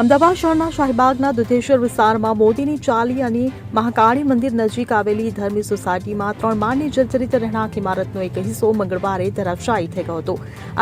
અમદાવાદ શહેરના શાહીબાગના દુધેશ્વર વિસ્તારમાં મોદીની ચાલી અને મહાકાળી મંદિર નજીક આવેલી ધર્મી સોસાયટીમાં ત્રણ માળની જર્જરિત રહેણાંક ઇમારતનો એક હિસ્સો મંગળવારે ધરાશાયી થઈ ગયો હતો.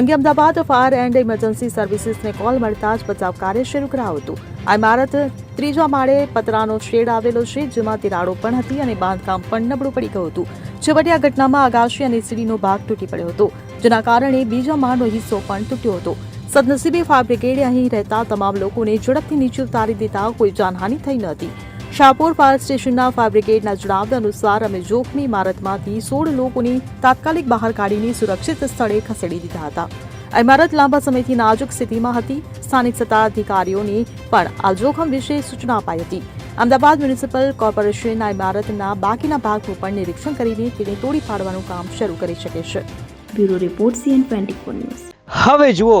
અંગે અમદાવાદ ફાયર એન્ડ ઇમરજન્સી સર્વિસીસને કોલ મળતા જ બચાવ કાર્ય શરૂ કરાયું હતું. આ ઇમારત ત્રીજા માળે પતરાનો શેડ આવેલો છે, જેમાં તિરાડો પણ હતી અને બાંધકામ પણ નબળું પડી ગયું હતું. છેવટે આ ઘટનામાં અગાશી અને સીડીનો ભાગ તૂટી પડ્યો હતો, જેના કારણે બીજા માળનો હિસ્સો પણ તૂટ્યો હતો. સદનસીબે ફાયર બ્રિગેડે અહીં રહેતા તમામ લોકોને ઝડપથી નીચે ઉતારી દેતા કોઈ જાનહાનિ થઈ ન હતી. શાહપુર ફાયર સ્ટેશનના ફાયર બ્રિગેડના જણાવ્યા અનુસાર અમે જોખમી ઇમારતમાંથી સોળ લોકોને તાત્કાલિક બહાર કાઢીને સુરક્ષિત સ્થળે ખસેડી દીધા હતા. આ ઇમારત લાંબા સમયથી નાજુક સ્થિતિમાં હતી. સ્થાનિક સત્તાધિકારીઓને પણ આ જોખમ વિશે સૂચના અપાઈ હતી. અમદાવાદ મ્યુનિસિપલ કોર્પોરેશનના ઇમારતના બાકીના ભાગનું પણ નિરીક્ષણ કરીને તેને તોડી પાડવાનું કામ શરૂ કરી શકે છે. Bureau report CN twenty four news. હવે જુઓ